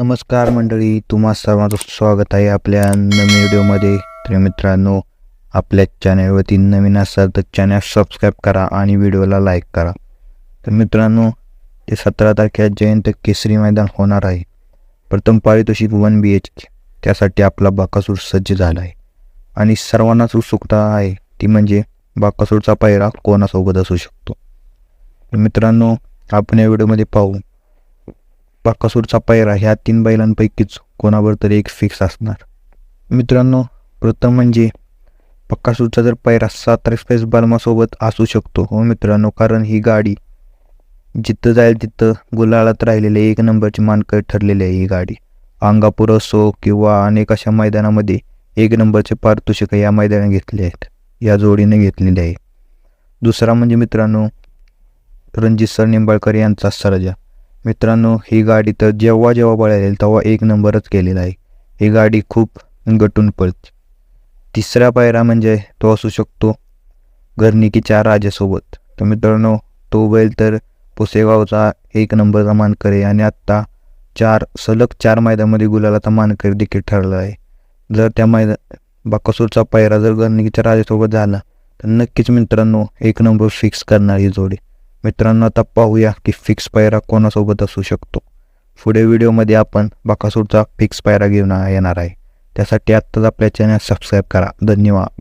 नमस्कार मंडळी तुम्हा सर्वांचं स्वागत आहे आपल्या नवीन व्हिडिओमध्ये. तर मित्रांनो आपल्या चॅनलवरती नवीन असाल तर चॅनल सबस्क्राईब करा आणि व्हिडिओला लाईक करा. तर मित्रांनो ते सतरा तारखेला जयंत केसरी मैदान होणार आहे. प्रथम पारितोषिक वन बी एच त्यासाठी आपला बाकासूर सज्ज झाला आहे. आणि सर्वांनाच उत्सुकता आहे ती म्हणजे बाकासूरचा पायरा कोणासोबत असू शकतो? तर मित्रांनो आपण या व्हिडिओमध्ये पाहू. बाकासूरचा पायरा ह्या तीन बैलांपैकीच कोणावर तरी एक फिक्स असणार. मित्रांनो प्रथम म्हणजे पक्कासूरचा जर पायरा सातारा एक्सप्रेस बालमासोबत असू शकतो हो मित्रांनो कारण ही गाडी जिथं जाईल तिथं गुलाळात राहिलेले एक नंबरची मानकं ठरलेली आहे ही गाडी. अंगापूर असो किंवा अनेक अशा मैदानामध्ये एक नंबरचे पारितोषिक या मैदानात घेतले आहेत या जोडीने घेतलेले आहे. दुसरा म्हणजे मित्रांनो रणजित सर निंबाळकर यांचा सर्जा. मित्रांनो ही गाडी तर जेव्हा जेव्हा पळाली तेव्हा एक नंबरच केलेला आहे. ही गाडी खूप गटून पळते. तिसरा पायरा म्हणजे तो असू शकतो घरनिकीच्या राजासोबत. तर मित्रांनो तो बैल तर पुसेगावचा एक नंबरचा मानकरी आणि आत्ता चार सलग चार मैदानामध्ये गुलालाचा मानकरी देखील ठरला आहे. जर त्या मैदा बाकासूरचा पायरा जर घरनिकीच्या राजासोबत झाला तर नक्कीच मित्रांनो एक नंबर फिक्स करणार ही जोडी. मित्रांनो आता पाहूया की फिक्स पायरा कोणासोबत असू शकतो. पुढे व्हिडिओमध्ये आपण बाकासूरचा फिक्स पायरा घेऊन येणार आहे. त्यासाठी आत्ताच आपल्या चॅनल सबस्क्राईब करा. धन्यवाद.